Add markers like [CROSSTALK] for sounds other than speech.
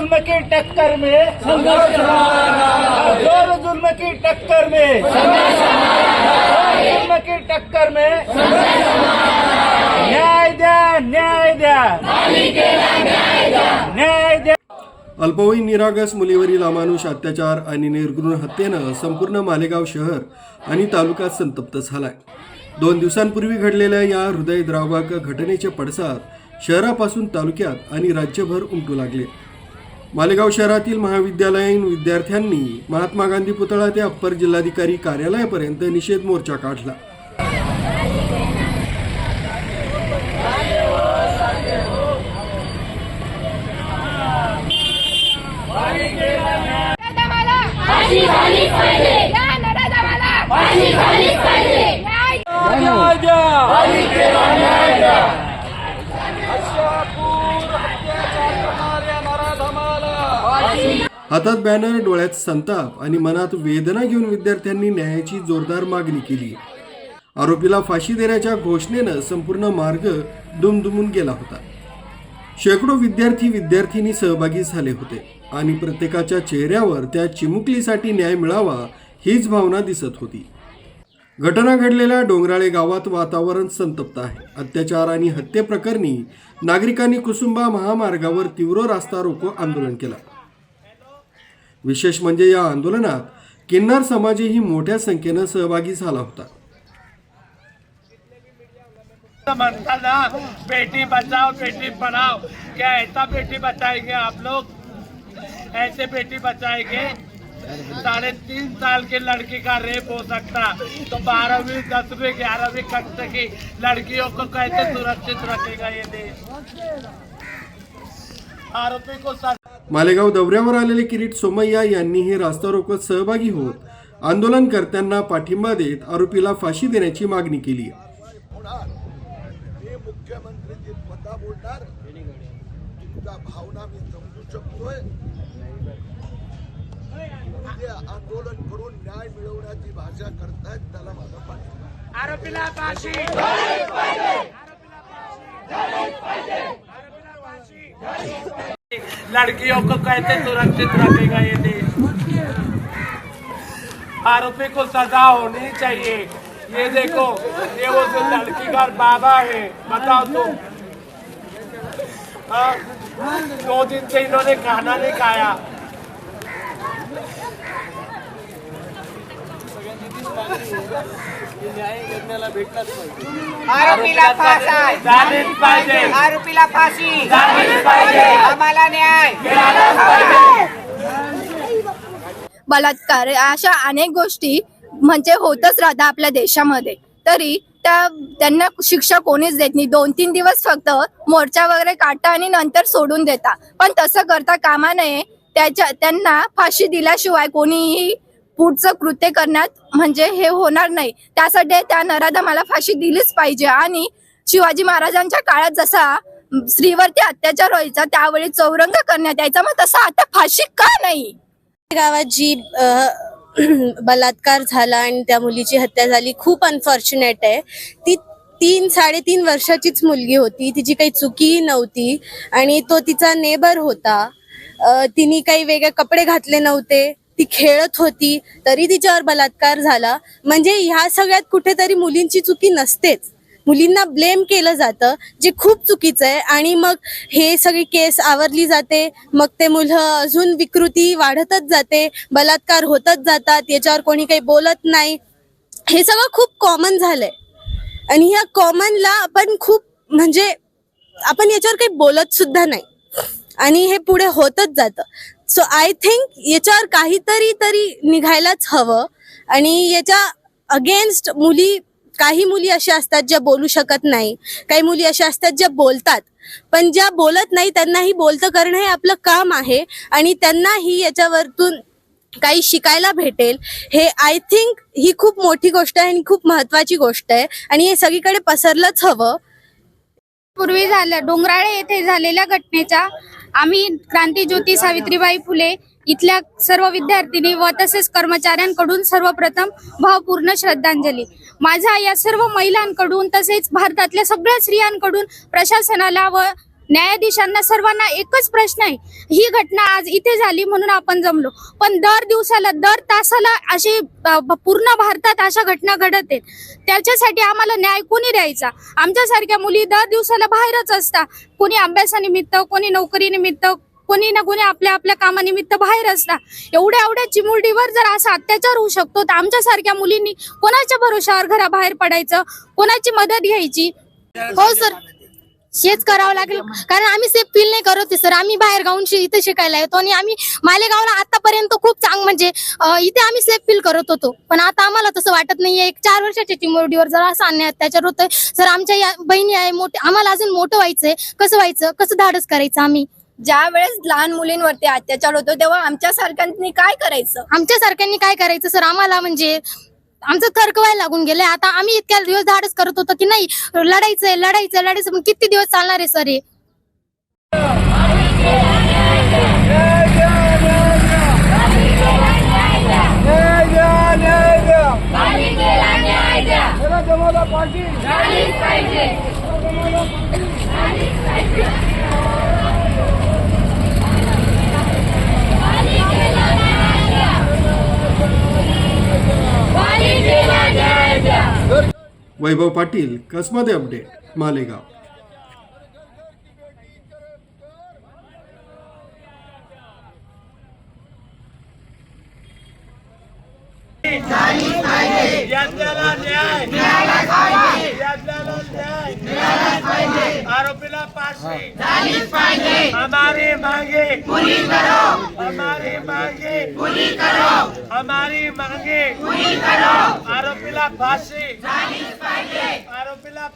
जुल्म की टक्कर में। जोर जुल्म की टक्कर में। जुल्म की टक्कर में। न्याय द्या न्याय द्या न्याय द्या अल्पवयीन निरागस मुलीवरील अमानुष अत्याचार आणि निर्घृण हत्येनं संपूर्ण मालेगाव शहर आणि तालुका संतप्त झालाय. दोन दिवसांपूर्वी घडलेल्या या हृदयद्रावक घटनेचे पडसाद शहरापासून तालुक्यात आणि राज्यभर उमटू लागले. मालेगाव शहरातील महाविद्यालयीन विद्यार्थ्यांनी महात्मा गांधी पुतळा ते अप्पर जिल्हाधिकारी कार्यालयापर्यंत निषेध मोर्चा काढला. पाहिजे. हातात बॅनर डोळ्यात संताप आणि मनात वेदना घेऊन विद्यार्थ्यांनी न्यायाची जोरदार मागणी केली. आरोपीला फाशी देण्याच्या घोषणेनं संपूर्ण मार्ग दुमदुमून गेला होता. शेकडो विद्यार्थी विद्यार्थिनी सहभागी झाले होते आणि प्रत्येकाच्या चेहऱ्यावर त्या चिमुकलीसाठी न्याय मिळावा हीच भावना दिसत होती. घटना घडलेल्या डोंगराळे गावात वातावरण संतप्त आहे. अत्याचार आणि हत्येप्रकरणी नागरिकांनी कुसुंबा महामार्गावर तीव्र रास्ता रोको आंदोलन केलं. विशेष म्हणजे या आंदोलनात किन्नर समाजही मोठ्या संख्येनं सहभागी झाला होता. बनता ना बेटी बचाओ बेटी पढ़ाओ क्या ऐसा बेटी बचाएंगे आप लोग? ऐसे बेटी बचाएंगे? साढ़े तीन साल के लड़की का रेप हो सकता। तो बारहवीं दसवीं ग्यारहवीं कक्षा की लड़कियों को कैसे सुरक्षित रखेगा ये देश? आरोपी को मालेगाव दौऱ्यावर आलेले किरीट सोमय्या यांनीही रास्ता रोकोत सहभागी होत आंदोलनकर्त्यांना पाठिंबा देत आरोपीला फाशी देण्याची मागणी केली. हे भावना मी समजू शकतोय. ते आंदोलन करून न्याय मिळवण्याची भाषा करतायत त्याला माझा पाठिंबा आरोपीला फाशी. लड़कियों को कैसे सुरक्षित रखेगा ये देश आरोपी को सजा होनी चाहिए। ये देखो, ये वो जो लड़की का बाबा है, बताओ तुम हाँ? दो दिन से इन्होंने खाना नहीं खाया। आरोपीला झालीच पाहिजे. आरोपीला फाशी. झालीच पाहिजे. आम्हाला न्याय. मिळालाच पाहिजे बलात्कार अशा अनेक गोष्टी म्हणजे होतच राहतात आपल्या देशामध्ये. तरी त्या त्यांना शिक्षा कोणीच देत नाही. दोन तीन दिवस फक्त मोर्चा वगैरे काढता आणि नंतर सोडून देता. पण तसं करता कामा नये. त्याच्या त्यांना फाशी दिल्याशिवाय कोणीही पुढचं कृत्य करण्यात म्हणजे हे होणार नाही. त्यासाठी त्या नराधमाला फाशी दिलीच पाहिजे. आणि शिवाजी महाराजांच्या काळात जसा स्त्रीवरती अत्याचार व्हायचा त्यावेळी चौरंग करण्यात यायचा. मग तसा आता फाशी का नाही? गावात जी [CLEARS THROAT] बलात्कार झाला आणि त्या मुलीची हत्या झाली खूप अनफॉर्च्युनेट आहे. ती तीन साडेतीन वर्षाचीच मुलगी होती. तिची काही चुकीही नव्हती आणि तो तिचा नेबर होता. तिने काही वेगळे कपडे घातले नव्हते. ती खेळत होती तरी तिच्यावर बलात्कार झाला. म्हणजे ह्या सगळ्यात कुठेतरी मुलींची चुकी नसतेच. मुलींना ब्लेम केलं जातं जे खूप चुकीचं आहे. आणि मग हे सगळी केस आवरली जाते. मग ते मुलं अजून विकृती वाढतच जाते बलात्कार होतच जातात याच्यावर कोणी काही बोलत नाही. हे सगळं खूप कॉमन झालंय. आणि ह्या कॉमनला आपण खूप म्हणजे आपण याच्यावर काही बोलत सुद्धा नाही. आणि हे पुढे होतच जातं. सो आय थिंक याच्यावर काहीतरी तरी निघायलाच हवं. आणि याच्या अगेन्स्ट मुली काही मुली अशा असतात ज्या बोलू शकत नाही. काही मुली अशा असतात ज्या बोलतात. पण ज्या बोलत नाही त्यांनाही बोलतं करणं हे आपलं काम आहे. आणि त्यांनाही याच्यावरतून काही शिकायला भेटेल. हे आय थिंक ही खूप मोठी गोष्ट आहे आणि खूप महत्वाची गोष्ट आहे. आणि हे सगळीकडे पसरलंच हवं. पूर्वी झाल्या डोंगराळे येथे झालेल्या घटनेच्या आम्ही क्रांतीज्योती सावित्रीबाई फुले इथल्या सर्व विद्यार्थिनी व तसेच कर्मचाऱ्यांकडून सर्वप्रथम भावपूर्ण श्रद्धांजली. माझा या सर्व महिलांकडून तसेच भारतातल्या सगळ्या स्त्रियांकडून प्रशासनाला व न्यायाधीशांना सर्वांना एकच प्रश्न आहे. ही घटना आज इथे झाली म्हणून आपण जमलो. पण दर दिवसाला दर तासाला अशी पूर्ण भारतात अशा घटना घडत आहेत. त्याच्यासाठी आम्हाला न्याय कोणी द्यायचा? आमच्यासारख्या मुली दर दिवसाला बाहेरच असतात. कोणी अभ्यासानिमित्त कोणी नोकरीनिमित्त कोणी ना कोणी आपल्या आपल्या कामानिमित्त बाहेर असता एवढ्या एवढ्या चिमुरडीवर जर असा अत्याचार होऊ शकतो तर आमच्यासारख्या मुलींनी कोणाच्या भरोशावर घराबाहेर पडायचं? कोणाची मदत घ्यायची? हो सर. हेच करावं लागेल. कारण आम्ही सेफ फील नाही करत सर आम्ही बाहेर गाऊन इथे शिकायला येतो आणि आम्ही मालेगावला आतापर्यंत खूप चांग म्हणजे इथे आम्ही सेफ फील करत होतो. पण आता आम्हाला तसं वाटत नाहीये. एक चार वर्षाच्या चिमुरडीवर जर असं अन्याय अत्याचार होतोय. सर आमच्या या बहिणी आहे मोठे आम्हाला अजून मोठं व्हायचंय. कसं व्हायचं? कसं धाडस करायचं आम्ही? ज्या वेळेस लहान मुलींवरती अत्याचार होतो तेव्हा आमच्या सारख्यांनी काय करायचं? आमच्या सारख्यांनी काय करायचं? सर आम्हाला म्हणजे आमचं थरकवायला लागून गेले आता आम्ही इतक्या दिवस धाडस करत होतो की नाही? लढायचंय लढायचंय लढायचं किती दिवस चालणार आहे सर हे? वैभव पाटील कसमध्ये अपडेट मालेगाव Yeah. पासे। हमारे मांगे। पूरी करो. हमारे मांगे। पूरी करो. हमारी मांगे। पूरी करो. आरोपीला फाशी आरोपीला